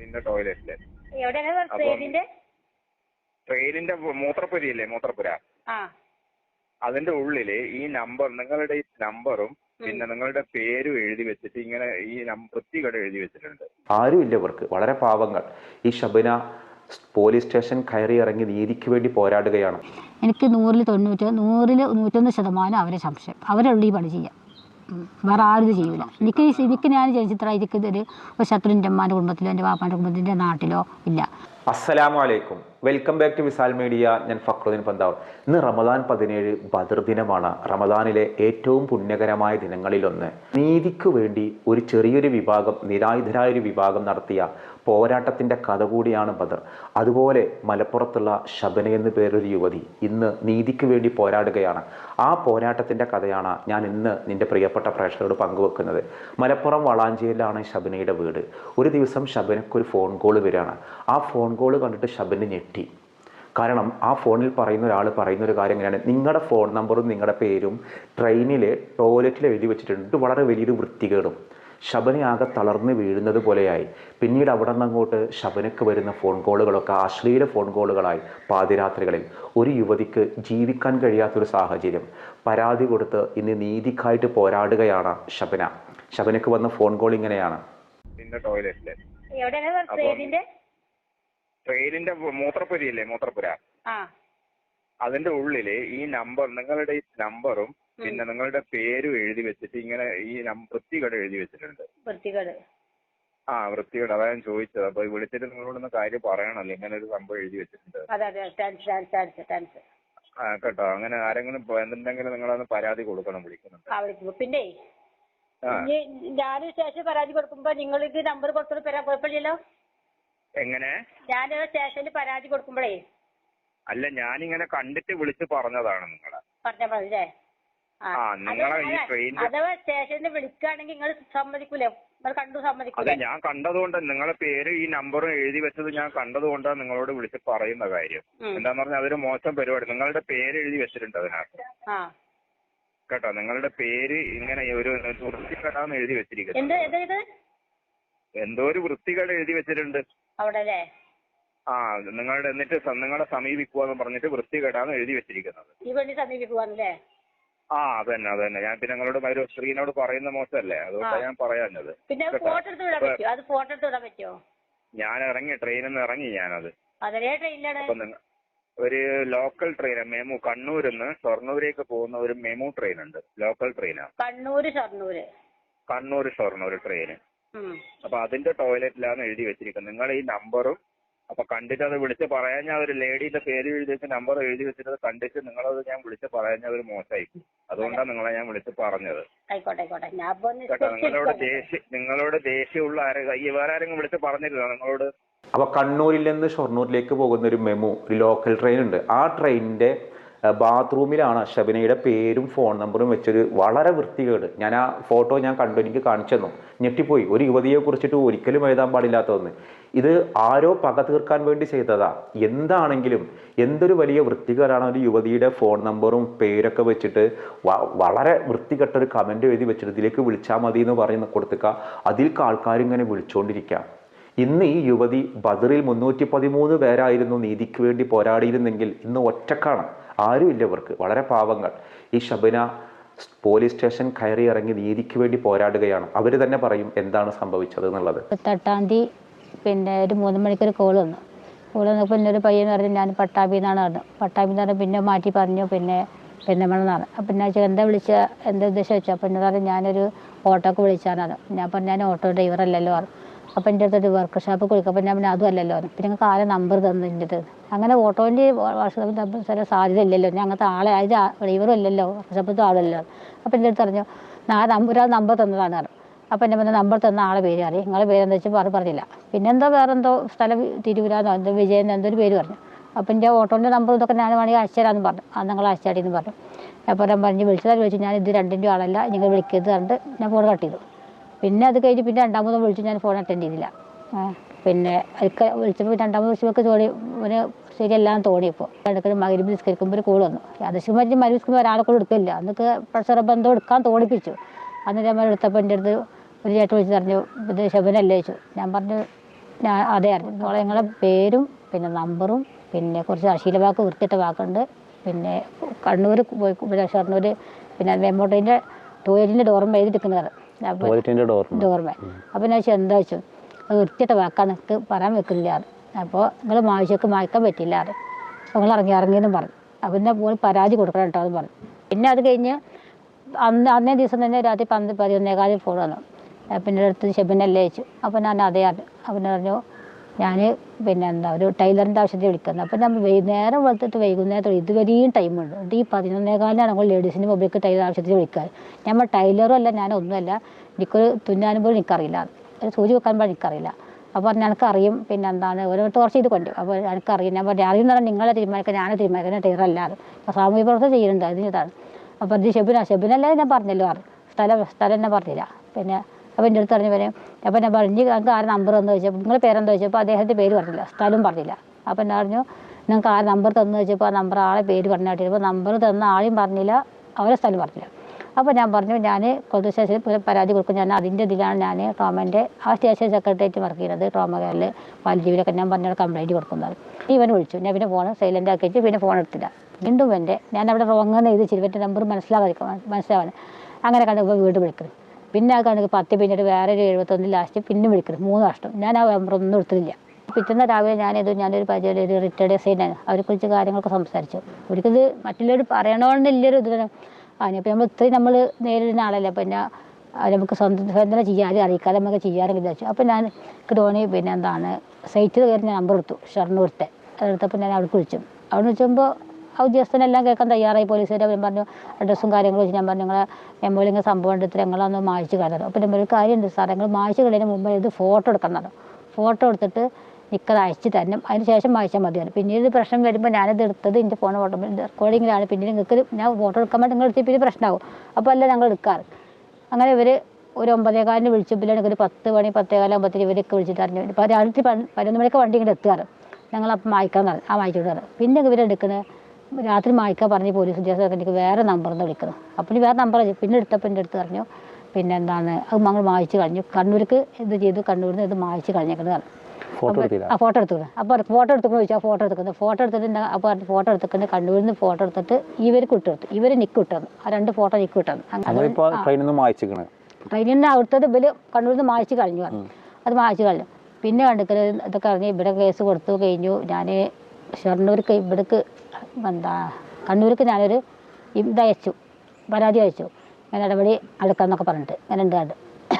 പിന്നെ ടോയ്ലറ്റിൽ അപ്പം- ട്രെയിനിന്റെ മൂത്രപ്പുരയില്ലേ മൂത്രപ്പുര? ആ. അതിന്റെ ഉള്ളിൽ ഈ നമ്പർ നിങ്ങളുടെ ഈ നമ്പറും പിന്നെ നിങ്ങളുടെ പേരും എഴുതി വെച്ചിട്ട് ഇങ്ങനെ ഈ വൃത്തികേട് എഴുതി വെച്ചിട്ടുണ്ട്. ആരുമില്ല ഇവർക്ക്. വളരെ പാവങ്ങൾ. ഈ ശബന പോലീസ് സ്റ്റേഷൻ കയറി ഇറങ്ങി നീതിക്ക് വേണ്ടി പോരാടുകയാണ്. എനിക്ക് നൂറിൽ തൊണ്ണൂറ്റി നൂറിൽ നൂറ്റൊന്ന് ശതമാനം അവരെ സംശയം. അവരുള്ള ഈ പണി ചെയ്യാം. വേറെ ആരും ഇത് ചെയ്യൂല എനിക്ക് എനിക്ക് ഞാൻ ജനിച്ചിത്ര എനിക്ക് ഇതൊരു ശത്രുവിന്റെ ശത്രു അമ്മാന്റെ കുടുംബത്തിലോ എന്റെ വാപ്പാന്റെ കുടുംബത്തിന്റെ നാട്ടിലോ ഇല്ല. അസ്സലാമു അലൈക്കും welcome back to Visal media ഞാൻ ഫക്രുദ്ദീൻ പന്താവ് ഇന്ന് റമദാൻ പതിനേഴ് ബദർ ദിനമാണ്. റമദാനിലെ ഏറ്റവും പുണ്യകരമായ ദിനങ്ങളിലൊന്ന്. നീതിക്ക് വേണ്ടി ഒരു ചെറിയൊരു വിഭാഗം നിരായുധരായ ഒരു വിഭാഗം നടത്തിയ പോരാട്ടത്തിന്റെ കഥ കൂടിയാണ് ബദർ. അതുപോലെ മലപ്പുറത്തുള്ള ശബന എന്നു പേരൊരു യുവതി ഇന്ന് നീതിക്ക് വേണ്ടി പോരാടുകയാണ്. ആ പോരാട്ടത്തിന്റെ കഥയാണ് ഞാൻ ഇന്ന് നിന്റെ പ്രിയപ്പെട്ട പ്രേക്ഷകരോട് പങ്കുവെക്കുന്നത്. മലപ്പുറം വളാഞ്ചേരിയിലാണ് ശബനയുടെ വീട്. ഒരു ദിവസം ശബനയ്ക്ക് ഒരു ഫോൺ കോൾ വരികയാണ്. ആ ഫോൺ കോൾ കണ്ടിട്ട് ശബന് ഞെട്ടി. കാരണം ആ ഫോണിൽ പറയുന്ന ഒരാൾ പറയുന്ന ഒരു കാര്യം എങ്ങനെയാണ്? നിങ്ങളുടെ ഫോൺ നമ്പറും നിങ്ങളുടെ പേരും ട്രെയിനിൽ ടോയ്ലറ്റിൽ എഴുതി വെച്ചിട്ടുണ്ട്. ഇത് വളരെ വലിയൊരു വൃത്തികേടും. ശബനയാകെ തളർന്ന് വീഴുന്നത് പോലെയായി. പിന്നീട് അവിടെ നിന്ന് അങ്ങോട്ട് ശബനയ്ക്ക് വരുന്ന ഫോൺ കോളുകളൊക്കെ അശ്ലീല ഫോൺ കോളുകളായി പാതിരാത്രികളിൽ. ഒരു യുവതിക്ക് ജീവിക്കാൻ കഴിയാത്തൊരു സാഹചര്യം. പരാതി കൊടുത്ത് ഇന്ന് നീതിക്കായിട്ട് പോരാടുകയാണ് ശബന. ശബനക്ക് വന്ന ഫോൺ കോൾ ഇങ്ങനെയാണ്. പിന്നെ എവിടെയാണ് ട്രെയിനിന്റെ മൂത്രപ്പുരയില്ലേ മൂത്രപ്പുര അതിന്റെ ഉള്ളിൽ ഈ നമ്പർ നിങ്ങളുടെ ഈ നമ്പറും പിന്നെ നിങ്ങളുടെ പേരും എഴുതി വെച്ചിട്ട് ഇങ്ങനെ ഈ വൃത്തികേട് എഴുതി വെച്ചിട്ടുണ്ട്. ആ വൃത്തികേട്. അതാ ഞാൻ ചോദിച്ചത്. അപ്പൊ വിളിച്ചിട്ട് നിങ്ങളോടൊന്ന് കാര്യം പറയണല്ലോ ഇങ്ങനെ ഒരു സംഭവം എഴുതി വെച്ചിട്ടുണ്ട്. ആ കേട്ടോ. അങ്ങനെ ആരെങ്കിലും എന്തുണ്ടെങ്കിലും നിങ്ങളൊന്ന് പരാതി കൊടുക്കണം വിളിക്കുന്നുണ്ട്. പിന്നെ ഞാൻ ശേഷം പരാതി കൊടുക്കുമ്പോ നിങ്ങൾക്ക് നമ്പർ കൊടുത്തിട്ട് തരാൻ കുഴപ്പമില്ലല്ലോ? എങ്ങനെ? ഞാൻ സ്റ്റേഷനിൽ പരാതി കൊടുക്കുമ്പോഴേ അല്ല ഞാനിങ്ങനെ കണ്ടിട്ട് വിളിച്ച് പറഞ്ഞതാണ് നിങ്ങളെ. പറഞ്ഞാൽ മതി ആ, നിങ്ങളെ ഈ ട്രെയിനിന്റെ- അഥവാ സ്റ്റേഷനിൽ വിളിക്കുകയാണെങ്കിൽ നിങ്ങൾ സമ്മതിക്കൂലേ? നിങ്ങൾ കണ്ടു അതെ ഞാൻ കണ്ടതുകൊണ്ട് നിങ്ങളെ പേര് ഈ നമ്പറും എഴുതി വെച്ചത് ഞാൻ കണ്ടതുകൊണ്ടാണ് നിങ്ങളോട് വിളിച്ച് പറയുന്ന കാര്യം. എന്താന്ന് പറഞ്ഞാൽ അതൊരു മോശം പരിപാടി. നിങ്ങളുടെ പേര് എഴുതി വെച്ചിട്ടുണ്ട് അതിനകത്ത്. ആ. കേട്ടോ നിങ്ങളുടെ പേര് ഇങ്ങനെ ഒരു വൃത്തികേടാന്ന് എഴുതി വെച്ചിരിക്കുന്നത് എന്തോ ഒരു വൃത്തികേട് എഴുതി വെച്ചിട്ടുണ്ട്. അവിടെ ആ നിങ്ങളുടെ എന്നിട്ട് നിങ്ങളെ സമീപിക്കുവാന്ന് പറഞ്ഞിട്ട് വൃത്തികേടാന്ന് എഴുതി വെച്ചിരിക്കുന്നത്. ഈ വേണ്ടി സമീപിക്കുവാന്നല്ലേ? ആ തന്നെ അതന്നെ. ഞാൻ പിന്നെ നിങ്ങളോട് ഒരു സ്ത്രീനോട് പറയുന്ന മോശമല്ലേ? അതുകൊണ്ടാണ് ഞാൻ പറയാഞ്ഞത്. പിന്നെ ഫോട്ടോ എടുത്ത് വിടാൻ പറ്റുമോ അത് ഫോട്ടോ എടുത്ത് വിടാൻ ഞാൻ ഇറങ്ങി ട്രെയിനിൽ നിന്ന് ഇറങ്ങി ഞാനത്. അത്. ട്രെയിനിലാണ്? അപ്പൊ നിങ്ങ ഒരു ലോക്കൽ ട്രെയിൻ മെമു കണ്ണൂരിൽ നിന്ന് ഷൊർണൂരേക്ക് പോകുന്ന ഒരു മെമു ട്രെയിൻ ഉണ്ട് ലോക്കൽ ട്രെയിനാണ് കണ്ണൂര് ഷൊർണൂര്. കണ്ണൂർ ഷൊർണൂർ ട്രെയിൻ ഉം. അപ്പൊ അതിന്റെ ടോയ്ലറ്റിലാണ് എഴുതി വെച്ചിരിക്കുന്നത്. നിങ്ങൾ ഈ നമ്പറും അപ്പൊ കണ്ടിട്ട് അത് വിളിച്ച് പറയാൻ ഞാൻ ഒരു ലേഡിന്റെ പേര് എഴുതി വെച്ച് നമ്പർ എഴുതി വെച്ചിട്ട് അത് കണ്ടിട്ട് നിങ്ങളത് ഞാൻ വിളിച്ച് പറയാൻ ഒരു മോശമായി. അതുകൊണ്ടാണ് നിങ്ങളെ ഞാൻ വിളിച്ച് പറഞ്ഞത്. കേട്ടോ നിങ്ങളോട്. ദേഷ്യം നിങ്ങളോട് ദേഷ്യമുള്ള ആരെ ഈ വേറെ ആരെങ്കിലും വിളിച്ച് പറഞ്ഞിരുന്നോ നിങ്ങളോട്? അപ്പൊ കണ്ണൂരിൽ നിന്ന് ഷൊർണൂരിലേക്ക് പോകുന്ന ഒരു മെമു ഒരു ലോക്കൽ ട്രെയിൻ ഉണ്ട്. ആ ട്രെയിനിന്റെ ബാത്റൂമിലാണ് ഷബിനയുടെ പേരും ഫോൺ നമ്പറും വെച്ചൊരു വളരെ വൃത്തികേട്. ഞാൻ ആ ഫോട്ടോ ഞാൻ കണ്ടു എനിക്ക് കാണിച്ചു തന്നു. ഞെട്ടിപ്പോയി. ഒരു യുവതിയെ കുറിച്ചിട്ട് ഒരിക്കലും എഴുതാൻ പാടില്ലാത്തതെന്ന്. ഇത് ആരോ പക തീർക്കാൻ വേണ്ടി ചെയ്തതാ. എന്താണെങ്കിലും എന്തൊരു വലിയ വൃത്തികേടാണ് ഒരു യുവതിയുടെ ഫോൺ നമ്പറും പേരൊക്കെ വെച്ചിട്ട് വളരെ വൃത്തികെട്ടൊരു കമന്റ് എഴുതി വെച്ചിട്ട് ഇതിലേക്ക് വിളിച്ചാൽ മതി എന്ന് പറയുന്ന കൊടുത്തുക അതിൽക്ക് ആൾക്കാർ ഇങ്ങനെ വിളിച്ചുകൊണ്ടിരിക്കുക ഇന്ന് ഈ യുവതി ബദറിൽ മുന്നൂറ്റി പതിമൂന്ന് പേരായിരുന്നു നീതിക്ക് വേണ്ടി പോരാടിയിരുന്നെങ്കിൽ ഇന്ന് ഒറ്റക്കാണ്. ആരുമില്ല ഇവർക്ക്. വളരെ പാവങ്ങൾ. ഈ ഷബന പോലീസ് സ്റ്റേഷൻ കയറി ഇറങ്ങി നീതിക്ക് വേണ്ടി പോരാടുകയാണ്. അവർ തന്നെ പറയും എന്താണ് സംഭവിച്ചത് എന്നുള്ളത്. എട്ടാം തീയതി പിന്നെ ഒരു മൂന്ന് മണിക്കൊരു കോൾ വന്നു. കോൾ വന്നപ്പോൾ പിന്നെ ഒരു പയ്യൻ പറഞ്ഞു ഞാൻ പട്ടാമ്പി എന്നാണ് പറഞ്ഞു പട്ടാമ്പി എന്ന് പറഞ്ഞാൽ പിന്നെ മാറ്റി പറഞ്ഞു പിന്നെ പെരുന്നമണെന്നാണ് അപ്പം എന്താ വിളിച്ച എന്താ ഉദ്ദേശം വെച്ചാൽ എന്നോട് പറഞ്ഞു ഞാനൊരു ഓട്ടോക്ക് വിളിച്ചാണ് ഞാൻ പറഞ്ഞു ഞാൻ ഓട്ടോ ഡ്രൈവർ അല്ലല്ലോ പറഞ്ഞു. അപ്പം എന്റെ അടുത്തൊരു വർക്ക് ഷോപ്പ് കൊടുക്കും. അപ്പം ഞാൻ പിന്നെ അതും അല്ലല്ലോ പിന്നെ ഞങ്ങൾക്ക് ആരെ നമ്പർ തന്നു എന്റെ അടുത്ത്. അങ്ങനെ ഓട്ടോന്റെ വർക്ക്ഷോപ്പിൽ തമ്മിൽ ചില സാധ്യത ഇല്ലല്ലോ. ഞാൻ അങ്ങനത്തെ ആളെ അതിൽ ഡ്രൈവറും അല്ലല്ലോ. വർക്ക്ഷോപ്പത്തെ ആളല്ലോ അപ്പം എന്റെ അടുത്ത് പറഞ്ഞു ആ നമ്പർ ഒരാൾ നമ്പർ തന്നതാണ് പറഞ്ഞു. അപ്പം എന്റെ നമ്പർ തന്ന ആളെ പേര് അറിയാം. നിങ്ങളെ പേരെന്താ വെച്ചാൽ പറഞ്ഞു പറഞ്ഞില്ല. പിന്നെന്തോ വേറെന്തോ സ്ഥലം തിരുവരാന്നോ എന്തോ വിജയൻ എന്തോ ഒരു പേര് പറഞ്ഞു. അപ്പം എന്റെ ഓട്ടോന്റെ നമ്പർ ഇതൊക്കെ ഞാൻ വേണമെങ്കിൽ അയച്ചു പറഞ്ഞു. ആ നിങ്ങൾ അയച്ചാടി പറഞ്ഞു. അപ്പോൾ ഞാൻ പറഞ്ഞ് വിളിച്ചതായി വിളിച്ചു. ഞാൻ ഇത് രണ്ടിന്റെ ആളല്ല. നിങ്ങൾ വിളിക്കരുത് കണ്ട് ഞാൻ ഫോൺ കട്ട് ചെയ്തു. പിന്നെ അത് കഴിഞ്ഞ് പിന്നെ രണ്ടാമതും വിളിച്ചു ഞാൻ ഫോൺ അറ്റൻഡ് ചെയ്തില്ല. പിന്നെ അതൊക്കെ വിളിച്ചപ്പോൾ രണ്ടാമത് വിളിച്ചപ്പോൾ തോന്നി ഒരു ശരിയെല്ലാം തോന്നിയപ്പോൾ ഇടയ്ക്ക് മകരി നിസ്കരിക്കുമ്പോൾ ഒരു കോൾ വന്നു. അതൊക്കെ മറ്റു മരി നിസ്കരിക്കുമ്പോൾ ഒരാളെ കൂടെ എടുക്കില്ല അന്നൊക്കെ പ്രഷർ ബന്ധം എടുക്കാൻ തോന്നിപ്പിച്ചു. അന്ന് ഞാൻ എടുത്തപ്പോൾ എന്റെ അടുത്ത് ഒരു ചേട്ടൻ വിളിച്ച് പറഞ്ഞു ഇത് ശബനല്ലേ ചോദിച്ചു. ഞാൻ പറഞ്ഞു ഞാൻ അതേ അറിഞ്ഞു അവളെ ഞങ്ങളെ പേരും പിന്നെ നമ്പറും പിന്നെ കുറച്ച് അശീല വാക്ക് വൃത്തിയിട്ട വാക്കുണ്ട്. പിന്നെ കണ്ണൂർ പോയി ഷൊർണൂർ പിന്നെ മെമ്മോട്ടിന്റെ ടോയ്ലറ്റിന്റെ ഡോറും എഴുതിയിരിക്കുന്നത് ഡോർമേ. അപ്പോൾ ഞാൻ എന്താ വെച്ചു അത് വൃത്തിയിട്ട വാക്കാണ് എനിക്ക് പറയാൻ വെക്കില്ല അപ്പോൾ നിങ്ങൾ മാവശ്യക്ക് മായ്ക്കാൻ പറ്റില്ല അത് നിങ്ങൾ ഇറങ്ങി ഇറങ്ങിയെന്നും പറഞ്ഞു. അപ്പോൾ പിന്നെ പോയി പരാതി കൊടുക്കണം കേട്ടോ എന്ന് പറഞ്ഞു. പിന്നെ അത് കഴിഞ്ഞ് അന്ന് അന്നേ ദിവസം തന്നെ രാത്രി പന്ത് പതിനൊന്നേകാലിൽ ഫോൺ വന്നു. പിന്നെ അടുത്ത് ഷെബിനല്ലേ അയച്ചു അപ്പോൾ ഞാൻ അതേ അറിഞ്ഞു അപ്പോൾ ഞാൻ പറഞ്ഞു ഞാൻ പിന്നെ എന്താ ഒരു ടൈലറിന്റെ ആവശ്യത്തിന് വിളിക്കുന്നത്. അപ്പം ഞാൻ വൈകുന്നേരം വെളുത്തിട്ട് വൈകുന്നേരത്തോടെ ഇതുവരെയും ടൈമുണ്ട് എന്നിട്ട് ഈ പതിനൊന്നേകാലിനാണ് നമ്മൾ ലേഡീസിന്റെ മുമ്പിലേക്ക് ടൈലർ ആവശ്യത്തിന് വിളിക്കുക ഞാൻ ടൈലറും അല്ല ഞാനൊന്നുമല്ല എനിക്കൊരു തുന്നാനും പോലും എനിക്കറിയില്ല. ഒരു സൂചി വെക്കാൻ പോലും എനിക്കറിയില്ല. അപ്പോൾ എനിക്കറിയും പിന്നെ എന്താണ് ഒരു ടോർച്ച് ഇത് കൊണ്ടു അപ്പോൾ എനിക്കറിയും. ഞാൻ പറഞ്ഞു അറിയുന്ന നിങ്ങളെ തീരുമാനിക്കാൻ ഞാൻ തീരുമാനിക്കുന്ന ടൈലറല്ലാതെ അപ്പോൾ സാമൂഹ്യ പ്രവർത്തനം ചെയ്യുന്നുണ്ട് അതിന് ഇതാണ്. അപ്പോൾ ഇത് ഷെബിന ഷെബിനല്ലേ ഞാൻ പറഞ്ഞല്ലോ പറഞ്ഞു. സ്ഥലം സ്ഥലം എന്നെ പറഞ്ഞില്ല. പിന്നെ അപ്പോൾ എന്റെ അടുത്ത് പറഞ്ഞു വരും അപ്പോൾ ഞാൻ പറഞ്ഞു നിങ്ങൾക്ക് ആരുടെ നമ്പർ എന്ന് ചോദിച്ചപ്പോൾ നിങ്ങളുടെ പേരെന്താ ചോദിച്ചപ്പോൾ അദ്ദേഹത്തിന്റെ പേര് പറഞ്ഞില്ല സ്ഥലം പറഞ്ഞില്ല. അപ്പോൾ എന്നെ പറഞ്ഞു നിങ്ങൾക്ക് ആ നമ്പർ തന്നു? ചോദിച്ചപ്പോൾ ആ നമ്പർ ആളെ പേര് പറഞ്ഞു കേട്ടിപ്പോൾ നമ്പർ തന്ന ആളെയും പറഞ്ഞില്ല അവരെ സ്ഥലം പറഞ്ഞില്ല. അപ്പോൾ ഞാൻ പറഞ്ഞു ഞാൻ കൊല്ലം സ്റ്റേഷനിൽ പരാതി കൊടുക്കും. ഞാൻ അതിന്റെ ഇതിലാണ് ഞാൻ ടോമന്റെ ആ സ്റ്റേഷൻ സെക്രട്ടേറിയറ്റ് വർക്ക് ചെയ്യുന്നത് ട്രോമ കെയറിൽ ഞാൻ പറഞ്ഞ കംപ്ലൈന്റ് കൊടുക്കുന്നത് ഇവൻ വിളിച്ചു. ഞാൻ പിന്നെ ഫോൺ സൈലന്റ് ആക്കി വെച്ച് പിന്നെ ഫോൺ എടുത്തില്ല. വീണ്ടും എന്റെ ഞാൻ അവിടെ റോങ്ങെന്ന് എഴുതി ചിരുവന്റെ നമ്പർ മനസ്സിലാകാതിരിക്കും മനസ്സിലാവാൻ അങ്ങനെ കണ്ടപ്പോൾ വീട് വിളിക്കുന്നത് പിന്നെ ആ കണക്ക് പത്ത് പിന്നീട് വേറെ ഒരു എഴുപത്തൊന്ന് ലാസ്റ്റ് പിന്നെ വിളിക്കണം മൂന്ന് വർഷം ഞാൻ ആ ഒന്നും എടുത്തില്ല പിറ്റേന്ന് രാവിലെ ഞാനിത് ഞാനൊരു പരിചയം ഒരു റിട്ടയർഡ് എസ് ഐനാണ് അവരെ കുറിച്ച് കാര്യങ്ങളൊക്കെ സംസാരിച്ചു. ഒരിക്കലും മറ്റുള്ളവർ പറയണമെന്നില്ലൊരു ഇത് അതിനിപ്പോൾ നമ്മൾ ഇത്രയും നമ്മൾ നേരിടുന്ന ആളല്ലേ. പിന്നെ നമുക്ക് സ്വന്തം സ്വന്തം ചെയ്യാതെ അറിയിക്കാതെ നമുക്ക് ചെയ്യാനൊക്കെ വിചാരിച്ചു. അപ്പോൾ ഞാൻ എനിക്ക് പിന്നെ എന്താണ് സൈറ്റിൽ കയറി ഞാൻ നമ്പർ എടുത്തു. ഷർണൂർത്തെ അതെടുത്തപ്പോൾ ഞാൻ അവിടെ വിളിച്ചു. അവിടെ വിളിച്ചപ്പോൾ ആ ഉദ്യോഗസ്ഥനെല്ലാം കേൾക്കാൻ തയ്യാറായി. പോലീസുകാർ അവരും പറഞ്ഞു അഡ്രസ്സും കാര്യങ്ങളും വെച്ച് ഞാൻ പറഞ്ഞു നിങ്ങളെ ഇങ്ങനെ സംഭവം എടുത്തിട്ട് നിങ്ങളൊന്ന് മായ്ച്ചു കളയണം അപ്പം നമ്മൾ ഒരു കാര്യമുണ്ട് സാർ നിങ്ങൾ മായ്ച്ചു കളയുന്നതിന് മുമ്പ് ഇത് ഫോട്ടോ എടുക്കണം ഫോട്ടോ എടുത്തിട്ട് നിൽക്കത് അയച്ചു തരണം. അതിന് ശേഷം വായിച്ചാൽ മതിയാണ് പിന്നീട് പ്രശ്നം വരുമ്പോൾ ഞാനത് എടുത്തത് എന്റെ ഫോൺ ഫോട്ടോ റെക്കോർഡിങ്ങിലാണ് പിന്നീട് നിങ്ങൾക്ക് ഞാൻ ഫോട്ടോ എടുക്കാൻ വേണ്ടി നിങ്ങൾ എടുത്തി പിന്നെ പ്രശ്നമാകും. അപ്പോൾ അല്ല ഞങ്ങൾ എടുക്കാറ്. അങ്ങനെ ഇവർ ഒരു ഒമ്പതേകാലിന് വിളിച്ചു. പിന്നെ ഒരു പത്ത് മണി പത്തേകാലാകുമ്പോഴത്തേക്ക് ഇവരൊക്കെ വിളിച്ചിട്ട് അറിഞ്ഞു ഇപ്പോൾ പതിനൊന്ന് മണിക്ക് വണ്ടി ഇങ്ങോട്ട് എത്തുകയാണ് ഞങ്ങളപ്പം വായിക്കാൻ പറഞ്ഞു. ആ വായിച്ചോട്ട് പറഞ്ഞു പിന്നെ ഇവരെടുക്കുന്നത് രാത്രി മായ്ക്കാൻ പറഞ്ഞ് പോലീസ് ഉദ്യോഗസ്ഥർക്ക് എനിക്ക് വേറെ നമ്പറിൽ വിളിക്കണം അപ്പോൾ ഇനി വേറെ നമ്പർ പിന്നെ എടുത്തപ്പോൾ എന്റെ അടുത്ത് പറഞ്ഞു പിന്നെ എന്താണ് അത് ഞങ്ങൾ വായിച്ചു കഴിഞ്ഞു കണ്ണൂർക്ക് ഇത് ചെയ്തു കണ്ണൂരിൽ നിന്ന് ഇത് വായിച്ച് കളഞ്ഞേക്കുന്നത് പറഞ്ഞു. ആ ഫോട്ടോ എടുത്തു. അപ്പോൾ ഫോട്ടോ എടുത്തുകൊണ്ട് ചോദിച്ചാൽ ഫോട്ടോ എടുക്കുന്നത് ഫോട്ടോ എടുത്തിട്ട് അപ്പോൾ ഫോട്ടോ എടുത്തിട്ട് കണ്ണൂരിൽ നിന്ന് ഫോട്ടോ എടുത്തിട്ട് ഇവർക്ക് ഇട്ടെടുത്തു ഇവർ നിക്ക് വിട്ടു ആ രണ്ട് ഫോട്ടോ നിക്ക് നമ്മളിപ്പോ ട്രെയിനിൽ നിന്ന് അവിടുത്തത് ഇവർ കണ്ണൂരിൽ നിന്ന് മായ്ച്ച് കഴിഞ്ഞു പറഞ്ഞു. അത് മായ്ച്ച് കഴിഞ്ഞു പിന്നെ കണ്ടിക്കൽ ഇതൊക്കെ അറിഞ്ഞ് ഇവിടെ കേസ് കൊടുത്തു കഴിഞ്ഞു. ഞാൻ ഷൊർണൂർക്ക് ഇവിടേക്ക് എന്താ കണ്ണൂർക്ക് ഞാനൊരു ഇത് അയച്ചു പരാതി അയച്ചു. ഞാൻ ഇടപെടി അടുക്കാമെന്നൊക്കെ പറഞ്ഞിട്ട് ഞാൻ ഉണ്ട് കണ്ട്.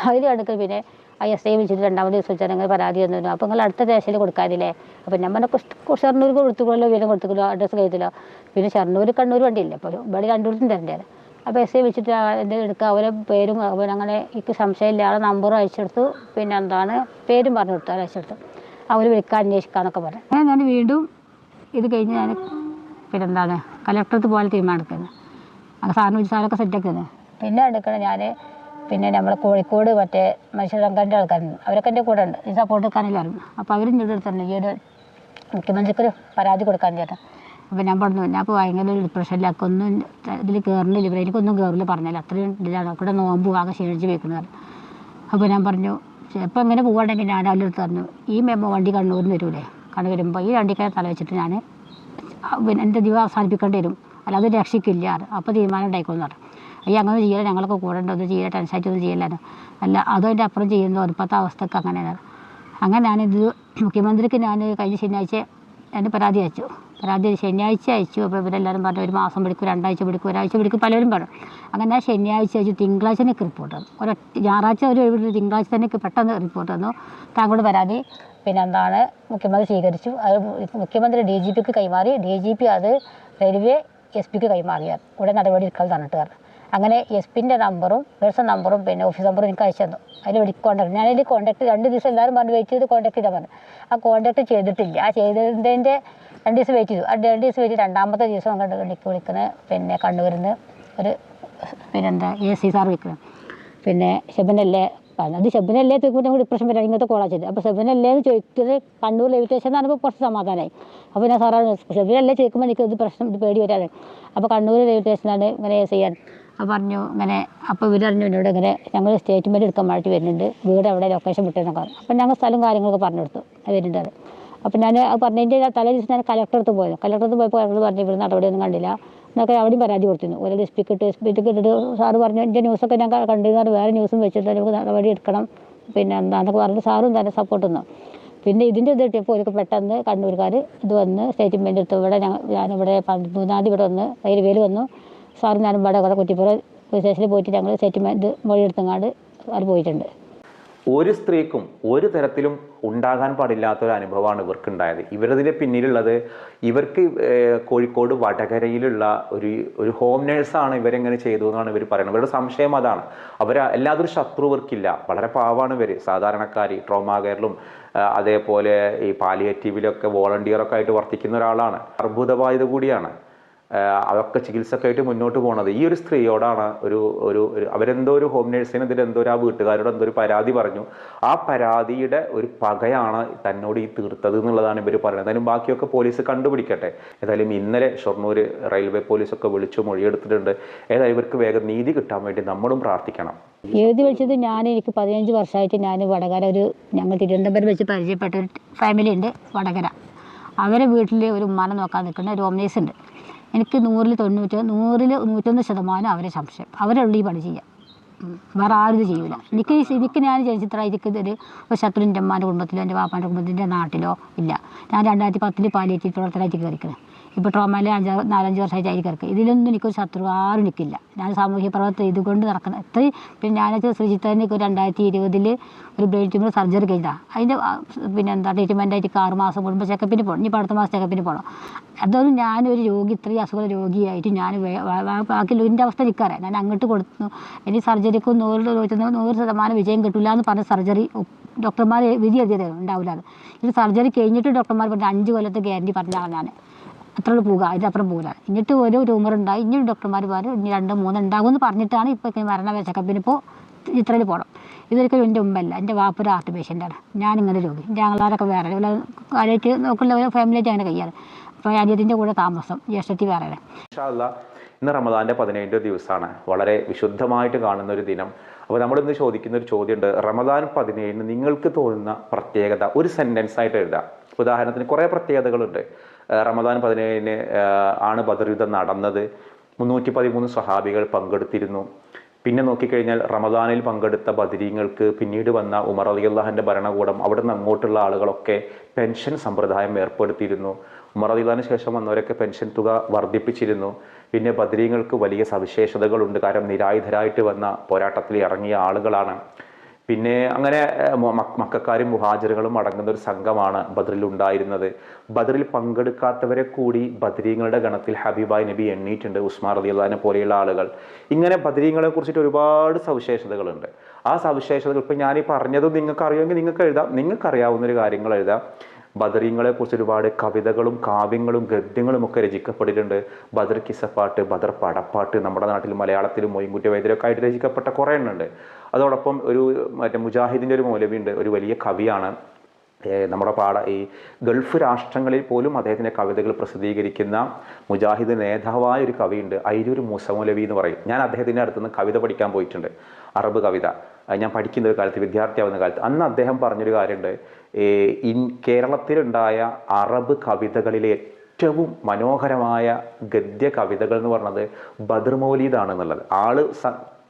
അതിൽ കണ്ടിക്കൽ പിന്നെ ഐ എസ് ഐ വിളിച്ചിട്ട് രണ്ടാമത് ദിവസം വെച്ചാൽ നിങ്ങൾ പരാതി തന്നു അപ്പോൾ നിങ്ങൾ അടുത്ത ദേശയിൽ കൊടുക്കാതില്ലേ അപ്പോൾ ഞാൻ പറഞ്ഞ ഷർണൂർ കൊടുത്തുകൊള്ളോ വീരം കൊടുത്തുകൊള്ളോ അഡ്രസ്സ് കഴിയത്തില്ലോ പിന്നെ ഷർണൂർ കണ്ണൂർ വണ്ടിയില്ല. അപ്പോൾ ഇവിടെ രണ്ടുപേർക്കും തരേണ്ടത് അപ്പോൾ എസ് ഐ വിളിച്ചിട്ട് എന്റെ എടുക്കുക അവരെ പേരും അവൻ അങ്ങനെ എനിക്ക് സംശയമില്ല ആളെ നമ്പറും അയച്ചെടുത്തു. പിന്നെ എന്താണ് പേരും പറഞ്ഞു കൊടുത്തു അയച്ചെടുത്തു. അവർ വിളിക്കാൻ അന്വേഷിക്കാന്നൊക്കെ പറഞ്ഞു. ഞാൻ വീണ്ടും ഇത് കഴിഞ്ഞ് ഞാൻ പിന്നെ എന്താണ് കലക്ടറത്ത് പോലെ തീരുമാനിക്കുന്നത് അങ്ങനെ സാറിന് വെച്ച് സാറൊക്കെ സെറ്റാക്കുന്നത് പിന്നെ എടുക്കണം ഞാൻ പിന്നെ നമ്മൾ കോഴിക്കോട് മറ്റേ മനുഷ്യരംഗന്റെ ആൾക്കാരുണ്ട് അവരൊക്കെ എന്റെ കൂടെ ഉണ്ട്. ഈ സപ്പോർട്ട് എടുക്കാനില്ലായിരുന്നു അപ്പോൾ അവരും എന്റെ അടുത്തുണ്ട് ഈ ഒരു മുഖ്യമന്ത്രിക്കൊരു പരാതി കൊടുക്കാൻ ചേട്ടാ. അപ്പോൾ ഞാൻ പറഞ്ഞു ഞാൻ അപ്പോൾ ഭയങ്കര ഒരു ഡിപ്രഷനിലൊക്കെ ഒന്നും ഇതിൽ കയറുന്നില്ല ഇവിടെ എനിക്കൊന്നും കയറില്ല പറഞ്ഞാൽ അത്രയും ഇതിലാണ് ഇവിടെ നോമ്പ് ആകെ ക്ഷീണിച്ച് വെക്കുന്നത് അപ്പോൾ ഞാൻ പറഞ്ഞു ചിലപ്പോൾ ഇങ്ങനെ പോകണമെങ്കിൽ ഞാൻ അവരുടെ അടുത്ത് പറഞ്ഞു ഈ മെമ്മോ വണ്ടി കണ്ണൂരിൽ വരൂലേ? കണ്ണൂർ വരുമ്പോൾ ഈ വണ്ടിക്കാരെ തല വെച്ചിട്ട് ഞാൻ പിന്നെ എന്റെ ദിവ അവസാനിപ്പിക്കേണ്ടി വരും. അല്ലാതെ രക്ഷിക്കില്ല അപ്പോൾ തീരുമാനം ഉണ്ടായിക്കൊന്നാണ് അയ്യ അങ്ങനെ ചെയ്യല ഞങ്ങളൊക്കെ കൂടെ ഉണ്ട്. ഒന്നും ചെയ്യാൻ ടെൻഷനായിട്ട് ഒന്നും ചെയ്യില്ലായിരുന്നു അല്ല എന്റെ അപ്പുറം ചെയ്യുന്ന ഇപ്പോഴത്തെ അവസ്ഥക്ക് അങ്ങനെയാണ്. അങ്ങനെ ഞാനിത് മുഖ്യമന്ത്രിക്ക് ഞാൻ കഴിഞ്ഞ ശനിയാഴ്ച എന്റെ പരാതി അയച്ചു. പരാതി ശനിയാഴ്ച അയച്ചു. അപ്പോൾ ഇവരെല്ലാവരും പറഞ്ഞു ഒരു മാസം പിടിക്കും രണ്ടാഴ്ച പിടിക്കും ഒരാഴ്ച പിടിക്കും പലരും പറഞ്ഞു. അങ്ങനെ ഞാൻ ശനിയാഴ്ച അയച്ചു തിങ്കളാഴ്ച എനിക്ക് റിപ്പോർട്ട് തന്നു. ഒരൊറ്റ ഞായറാഴ്ച ഒരു തിങ്കളാഴ്ച തന്നെ പെട്ടെന്ന് റിപ്പോർട്ട് തന്നു. താങ്കളുടെ പരാതി പിന്നെ എന്താണ് മുഖ്യമന്ത്രി സ്വീകരിച്ചു. അത് മുഖ്യമന്ത്രി ഡി ജി പിക്ക് കൈമാറി. ഡി ജി പി അത് റെയിൽവേ എസ് പിക്ക് കൈമാറിയാൽ ഉടൻ നടപടി എടുക്കാൻ തന്നിട്ട് അങ്ങനെ എസ് പിന്റെ നമ്പറും പേഴ്സൺ നമ്പറും പിന്നെ ഓഫീസ് നമ്പറും എനിക്ക് അയച്ചു തന്നു. അതിൽ വിളി കോൺടാക്ട് അതിൽ കോൺടാക്ട് രണ്ട് ദിവസം എല്ലാവരും പറഞ്ഞു വെയിറ്റ് ചെയ്ത് കോൺടാക്ട് ചെയ്താൽ പറഞ്ഞു ആ കോൺടാക്ട് ചെയ്തിട്ടില്ല. ആ ചെയ്തതിന്റെ രണ്ട് ദിവസം വെയിറ്റ് ചെയ്തു. ആ രണ്ട് ദിവസം വെയിറ്റ് രണ്ടാമത്തെ ദിവസം കണ്ട് എനിക്ക് വിളിക്കുന്നത് പിന്നെ കണ്ണൂരിൽ നിന്ന് ഒരു പിന്നെന്താ എ സി സാർ വിളിക്കുന്നത് പിന്നെ ഷെബനല്ലേ അത് ശബനല്ലേ തൂക്കിട്ട് ഡിപ്രഷൻ വരാം ഇങ്ങനത്തെ കോളാ ചെയ്ത് അപ്പോൾ ശബനല്ലേ എന്ന് ചോദിച്ചത് കണ്ണൂർ ലൈവ് സ്റ്റേഷൻ എന്ന് പറയുമ്പോൾ കുറച്ച് സമാധാനമായി അപ്പോൾ ഞാൻ സാറാണ് ശബനല്ലേ ചോദിക്കുമ്പോൾ എനിക്ക് ഇത് പ്രശ്നം പേടി വരാതെ അപ്പോൾ കണ്ണൂർ ലൈവ് സ്റ്റേഷനാണ് ഇങ്ങനെ ചെയ്യാൻ. അപ്പോൾ പറഞ്ഞു ഇങ്ങനെ അപ്പോൾ ഇവർ പറഞ്ഞു എന്നോട് ഇങ്ങനെ ഞങ്ങൾ സ്റ്റേറ്റ്മെന്റ് എടുക്കാൻ വേണ്ടി വരുന്നുണ്ട്. വീട് അവിടെ ലൊക്കേഷൻ വിട്ടതെന്നൊക്കെ പറഞ്ഞു. അപ്പോൾ ഞങ്ങൾ സ്ഥലം കാര്യങ്ങളൊക്കെ പറഞ്ഞു കൊടുത്തു. വരുന്നുണ്ട്. അപ്പോൾ ഞാൻ അത് പറഞ്ഞതിന്റെ തലേ ദിവസം ഞാൻ കലക്ടർ അടുത്ത് പോയത് കലക്ടർ അടുത്ത് പോയപ്പോൾ ഞങ്ങൾ പറഞ്ഞു ഇവിടെ നടപടിയൊന്നും കണ്ടില്ല. എന്നൊക്കെ അവിടെയും പരാതി കൊടുത്തിരുന്നു. ഒരു എസ് പിക്ക് ഇട്ട് എസ് പിക്ക് ഇട്ടിട്ട് സാറ് പറഞ്ഞു എന്റെ ന്യൂസൊക്കെ ഞാൻ കണ്ടു വേറെ ന്യൂസും വെച്ചിട്ട് നമുക്ക് നടപടി എടുക്കണം. പിന്നെ എന്താണെന്നൊക്കെ പറഞ്ഞിട്ട് സാറും തന്നെ സപ്പോർട്ട് തന്നു. പിന്നെ ഇതിന്റെ ഇത് കിട്ടിയപ്പോൾ ഒരു പെട്ടെന്ന് കണ്ണൂർക്കാർ ഇത് വന്ന് സ്റ്റേറ്റ്മെന്റ് എടുത്ത്. ഇവിടെ ഞങ്ങൾ ഞാനിവിടെ മൂന്നാം തീയതി ഇവിടെ വന്ന് പേര് വന്നു. സാറും ഞാനും ഇവിടെ കുറെ കുറ്റിപ്പുറ സ്റ്റേഷനിൽ പോയിട്ട് ഞങ്ങൾ സ്റ്റേറ്റ്മെന്റ് മൊഴി എടുത്തങ്ങാണ്ട് അവർ പോയിട്ടുണ്ട്. ഒരു സ്ത്രീക്കും ഒരു തരത്തിലും ഉണ്ടാകാൻ പാടില്ലാത്ത ഒരു അനുഭവമാണ് ഇവർക്കുണ്ടായത്. ഇവരതിന് പിന്നിലുള്ളത് ഇവർക്ക് കോഴിക്കോട് വടകരയിലുള്ള ഒരു ഒരു ഹോം നേഴ്സാണ് ഇവരെങ്ങനെ ചെയ്തു എന്നാണ് ഇവർ പറയുന്നത്. ഇവരുടെ സംശയം അതാണ്. അവർ എല്ലാതൊരു ശത്രു ഇവർക്കില്ല വളരെ പാവമാണ് ഇവർ സാധാരണക്കാർ ട്രോമാ കെയറിലും അതേപോലെ ഈ പാലിയേറ്റീവിലൊക്കെ വോളണ്ടിയറൊക്കെ ആയിട്ട് വർത്തിക്കുന്ന ഒരാളാണ്. അർബുദബാധിത കൂടിയാണ്. അതൊക്കെ ചികിത്സക്കായിട്ട് മുന്നോട്ട് പോകുന്നത് ഈ ഒരു സ്ത്രീയോടാണ് ഒരു ഒരു അവരെന്തോ ഒരു ഹോം നേഴ്സിന് ഇതിൽ എന്തോ ഒരു ആ വീട്ടുകാരോട് എന്തോ ഒരു പരാതി പറഞ്ഞു. ആ പരാതിയുടെ ഒരു പകയാണ് തന്നോട് ഈ തീർത്തത് എന്നുള്ളതാണ് ഇവർ പറയുന്നത്. എന്തായാലും ബാക്കിയൊക്കെ പോലീസ് കണ്ടുപിടിക്കട്ടെ. ഏതായാലും ഇന്നലെ ഷൊർണൂർ റെയിൽവേ പോലീസൊക്കെ വിളിച്ചു മൊഴിയെടുത്തിട്ടുണ്ട്. ഏതായാലും ഇവർക്ക് വേഗം നീതി കിട്ടാൻ വേണ്ടി നമ്മളും പ്രാർത്ഥിക്കണം. എഴുതി വെച്ചത് ഞാൻ എനിക്ക് പതിനഞ്ച് വർഷമായിട്ട് ഞാൻ വടകര ഒരു ഞങ്ങൾ തിരുവനന്തപുരം വെച്ച് പരിചയപ്പെട്ട ഒരു ഫാമിലി ഉണ്ട് വടകര. അവരെ വീട്ടിൽ ഒരു ഉമ്മാനെ നോക്കാൻ നിൽക്കുന്ന ഒരു ഹോംനേഴ്സ് ഉണ്ട്. എനിക്ക് നൂറിൽ തൊണ്ണൂറ്റി നൂറിൽ നൂറ്റൊന്ന് ശതമാനം അവരെ സംശയം. അവരുള്ള ഈ പണി ചെയ്യാം. വേറെ ആരും ഇത് ചെയ്യൂല. എനിക്ക് എനിക്ക് ഞാൻ ചലച്ചിത്ര എനിക്ക് ഇതൊരു ഒരു ശത്രു അമ്മാന്റെ കുടുംബത്തിലോ എന്റെ വാപ്പാന്റെ കുടുംബത്തിന്റെ നാട്ടിലോ ഇല്ല. ഞാൻ രണ്ടായിരത്തി പത്തിൽ പാലിയേറ്റീവ് പ്രവർത്തനമായിട്ട് കയറിക്കുന്നത് ഇപ്പോൾ ട്രോമയിൽ അഞ്ചാറ് നാലഞ്ച് വർഷമായിട്ട് കിടക്കുക ഇതിലൊന്നും എനിക്കൊരു ശത്രു ആരും എനിക്കില്ല ഞാൻ സാമൂഹ്യ പ്രവർത്തനം ഇതുകൊണ്ട് നടക്കുന്ന എത്രയും പിന്നെ ഞാൻ ശ്രീജിത്തേനെ ഒരു രണ്ടായിരത്തി ഇരുപതിൽ ഒരു ബ്രെയിൻ ട്യൂമർ സർജറി കഴിഞ്ഞതാണ് അതിന്റെ പിന്നെ എന്താ ട്രീറ്റ്മെന്റ് ആയിട്ട് ആറ് മാസം കൂടുമ്പോൾ ചെക്കപ്പിന് പോകണം ഇനി അടുത്ത മാസം ചെക്കപ്പിന് പോകണം അതൊന്നും ഞാനൊരു രോഗി ഇത്രയും അസുഖ രോഗിയായിട്ട് ഞാൻ ബാക്കി എന്റെ അവസ്ഥ എനിക്കറിയാം ഞാൻ അങ്ങോട്ട് കൊടുത്തു. ഇനി സർജറിക്ക് നൂറ് ചോദിച്ചത് നൂറ് ശതമാനം വിജയം കിട്ടില്ല എന്ന് പറഞ്ഞ സർജറി ഡോക്ടർമാർ വിധി എഴുതിയതായിരുന്നു ഉണ്ടാവില്ല ഇത് സർജറി കഴിഞ്ഞിട്ട് ഡോക്ടർമാർ പറഞ്ഞ അഞ്ച് കൊല്ലത്തെ ഗ്യാരണ്ടി പറഞ്ഞാണ് ഞാൻ അത്ര പോകുക അതിനപ്പുറം പോകില്ല എന്നിട്ട് ഒരു ട്യൂമർ ഉണ്ടായി. ഇനി ഡോക്ടർമാർ പറഞ്ഞു ഇനി രണ്ട് മൂന്ന് ഉണ്ടാകും എന്ന് പറഞ്ഞിട്ടാണ് ഇപ്പോൾ മരണ ചെക്കപ്പിന് ഇപ്പോൾ ഇത്രയിൽ പോകണം ഇതൊരിക്കലും എന്റെ ഉമ്മല്ല എന്റെ വാപ്പൊരു ഹാർട്ട് പേഷ്യന്റാണ് ഞാനിങ്ങനെ രോഗി. എന്റെ ആങ്ങളാരൊക്കെ വേറെ. കാര്യമായിട്ട് നോക്കുന്ന ഫാമിലിയായിട്ട് അങ്ങനെ കഴിയാറ്. അപ്പോൾ അനിയത്തിന്റെ കൂടെ താമസം. ജ്യേഷ്ഠത്തി വേറെ ഇന്ന് റമദാന്റെ പതിനേഴ് ദിവസമാണ് വളരെ വിശുദ്ധമായിട്ട് കാണുന്ന ഒരു ദിനം. അപ്പോൾ നമ്മളിന്ന് ചോദിക്കുന്ന ഒരു ചോദ്യമുണ്ട്. റമദാൻ പതിനേഴിന് നിങ്ങൾക്ക് തോന്നുന്ന പ്രത്യേകത? ഒരു സെന്റൻസ് ആയിട്ട് എഴുതാം. ഉദാഹരണത്തിന് കുറേ പ്രത്യേകതകളുണ്ട്. റമദാൻ പതിനേഴിന് ആണ് ബദർ യുദ്ധം നടന്നത്. മുന്നൂറ്റി പതിമൂന്ന് സ്വഹാബികൾ പങ്കെടുത്തിരുന്നു. പിന്നെ നോക്കിക്കഴിഞ്ഞാൽ റമദാനിൽ പങ്കെടുത്ത ബദരീങ്ങൾക്ക് പിന്നീട് വന്ന ഉമർ അലി അള്ളാഹിന്റെ ഭരണകൂടം അവിടെ നിന്ന് അങ്ങോട്ടുള്ള ആളുകളൊക്കെ പെൻഷൻ സമ്പ്രദായം ഏർപ്പെടുത്തിയിരുന്നു. ഉമർ അലി അള്ളാഹിന് ശേഷം വന്നവരൊക്കെ പെൻഷൻ തുക വർദ്ധിപ്പിച്ചിരുന്നു. പിന്നെ ബദരീങ്ങൾക്ക് വലിയ സവിശേഷതകളുണ്ട്. കാരണം നിരായുധരായിട്ട് വന്ന പോരാട്ടത്തിൽ ഇറങ്ങിയ ആളുകളാണ്. പിന്നെ അങ്ങനെ മക്കാരും മുഹാജറുകളും അടങ്ങുന്ന ഒരു സംഘമാണ് ബദറിൽ ഉണ്ടായിരുന്നത്. ബദറിൽ പങ്കെടുക്കാത്തവരെ കൂടി ബദരീങ്ങളുടെ ഗണത്തിൽ ഹബീബായ് നബി എണ്ണീയിട്ടുണ്ട് ഉസ്മാൻ റദിയുള്ളതിനെ പോലെയുള്ള ആളുകൾ. ഇങ്ങനെ ബദരീങ്ങളെ കുറിച്ചിട്ട് ഒരുപാട് സവിശേഷതകളുണ്ട്. ആ സവിശേഷതകൾ ഇപ്പം ഞാൻ പറഞ്ഞതും നിങ്ങൾക്ക് അറിയുമെങ്കിൽ നിങ്ങൾക്ക് എഴുതാം നിങ്ങൾക്ക് അറിയാവുന്ന ഒരു കാര്യങ്ങൾ എഴുതാം. ബദരീങ്ങളെ കുറിച്ച് ഒരുപാട് കവിതകളും കാവ്യങ്ങളും ഗദ്യങ്ങളും ഒക്കെ രചിക്കപ്പെട്ടിട്ടുണ്ട്. ബദർ കിസപ്പാട്ട് ബദർ പടപ്പാട്ട് നമ്മുടെ നാട്ടിൽ മലയാളത്തിലും മൊയ്ൻകുട്ടി വൈദ്യരൊക്കെ ആയിട്ട് രചിക്കപ്പെട്ട കുറേ എണ്ണുണ്ട്. അതോടൊപ്പം ഒരു മറ്റേ മുജാഹിദിന്റെ ഒരു മൗലവിയുണ്ട്. ഒരു വലിയ കവിയാണ്. നമ്മുടെ പാട ഈ ഗൾഫ് രാഷ്ട്രങ്ങളിൽ പോലും അദ്ദേഹത്തിന്റെ കവിതകൾ പ്രസിദ്ധീകരിക്കുന്ന മുജാഹിദ് നേതാവായ ഒരു കവിയുണ്ട്. അയിരൂർ മൂസമൗലവി എന്ന് പറയും. ഞാൻ അദ്ദേഹത്തിന്റെ അടുത്തുനിന്ന് കവിത പഠിക്കാൻ പോയിട്ടുണ്ട്. അറബ് കവിത. ഞാൻ പഠിക്കുന്ന ഒരു കാലത്ത് വിദ്യാർത്ഥിയാവുന്ന കാലത്ത്. അന്ന് അദ്ദേഹം പറഞ്ഞൊരു കാര്യമുണ്ട്. ഇൻ കേരളത്തിലുണ്ടായ അറബ് കവിതകളിലെ ഏറ്റവും മനോഹരമായ ഗദ്യ കവിതകൾ എന്ന് പറഞ്ഞത് ബദർ മൗലീദാണ് എന്നുള്ളത് ആൾ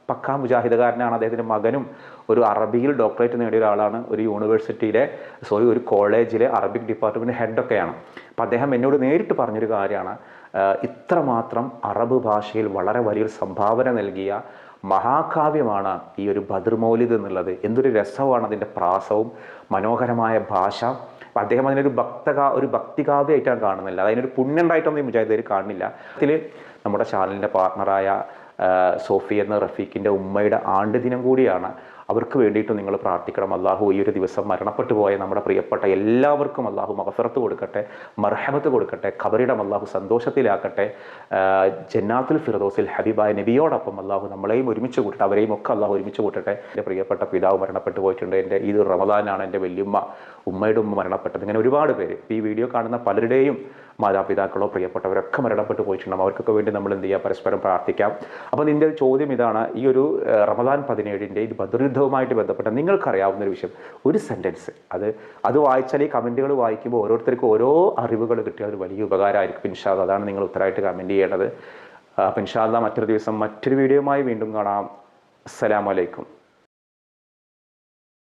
പക്കാ മുജാഹിദുകാരനാണ്. അദ്ദേഹത്തിന്റെ മകനും ഒരു അറബിയിൽ ഡോക്ടറേറ്റ് നേടിയ ഒരാളാണ്. ഒരു യൂണിവേഴ്സിറ്റിയിലെ സോറി ഒരു കോളേജിലെ അറബിക് ഡിപ്പാർട്ട്മെന്റ് ഹെഡൊക്കെയാണ് അപ്പോൾ അദ്ദേഹം എന്നോട് നേരിട്ട് പറഞ്ഞൊരു കാര്യമാണ്. ഇത്രമാത്രം അറബ് ഭാഷയിൽ വളരെ വലിയൊരു സംഭാവന നൽകിയ മഹാകാവ്യമാണ് ഈ ഒരു ഭദ്രമൗലിത് എന്നുള്ളത്. എന്തൊരു രസമാണ് അതിന്റെ പ്രാസവും മനോഹരമായ ഭാഷ. അദ്ദേഹം അതിനൊരു ഭക്തകാ ഒരു ഭക്തികാവ്യമായിട്ടാണ് കാണുന്നില്ല അതിനൊരു പുണ്യണ്ടായിട്ടൊന്നും മുജാഹിദർ കാണുന്നില്ല അതിൽ നമ്മുടെ ചാനലിന്റെ പാർട്ണറായ സോഫി എന്ന റഫീഖിന്റെ ഉമ്മയുടെ ആണ്ട് ദിനം കൂടിയാണ് അവർക്ക് വേണ്ടിയിട്ട് നിങ്ങൾ പ്രാർത്ഥിക്കണം. അള്ളാഹു ഈ ഒരു ദിവസം മരണപ്പെട്ടു പോയ നമ്മുടെ പ്രിയപ്പെട്ട എല്ലാവർക്കും അള്ളാഹു മഹസറത്ത് കൊടുക്കട്ടെ മർഹമത്ത് കൊടുക്കട്ടെ ഖബറിടം അള്ളാഹു സന്തോഷത്തിലാക്കട്ടെ. ജന്നാത്തുൽ ഫിറദോസിൽ ഹബീബായ നബിയോടൊപ്പം അള്ളാഹു നമ്മളെയും ഒരുമിച്ച് കൂട്ടട്ടെ അവരെയും ഒക്കെ അള്ളാഹു ഒരുമിച്ച് കൂട്ടട്ടെ. എന്റെ പ്രിയപ്പെട്ട പിതാവ് മരണപ്പെട്ടു പോയിട്ടുണ്ട്. എന്റെ ഇത് റമദാനാണ്. എന്റെ വല്യമ്മ ഉമ്മയുടെ ഉമ്മ മരണപ്പെട്ടത്. ഇങ്ങനെ ഒരുപാട് പേര്. ഈ വീഡിയോ കാണുന്ന പലരുടെയും മാതാപിതാക്കളോ പ്രിയപ്പെട്ടവരൊക്കെ മരണപ്പെട്ടു പോയിട്ടുണ്ടാകും അവർക്കൊക്കെ വേണ്ടി നമ്മൾ എന്ത് ചെയ്യുക പരസ്പരം പ്രാർത്ഥിക്കാം. അപ്പോൾ നിന്റെ ചോദ്യം ഇതാണ്. ഈ ഒരു റമദാൻ പതിനേഴിന്റെ ഇത് ബദറുദ്ധവുമായിട്ട് ബന്ധപ്പെട്ട നിങ്ങൾക്കറിയാവുന്ന ഒരു വിഷയം. ഒരു സെന്റൻസ്. അത് അത് വായിച്ചാൽ ഈ കമന്റുകൾ വായിക്കുമ്പോൾ ഓരോരുത്തർക്കും ഓരോ അറിവുകൾ കിട്ടിയ ഒരു വലിയ ഉപകാരമായിരിക്കും. പിൻഷാദ് അതാണ് നിങ്ങൾ ഉത്തരമായിട്ട് കമന്റ് ചെയ്യേണ്ടത്. പിൻഷാദ മറ്റൊരു ദിവസം മറ്റൊരു വീഡിയോയുമായി വീണ്ടും കാണാം. അസ്സലാമലൈക്കും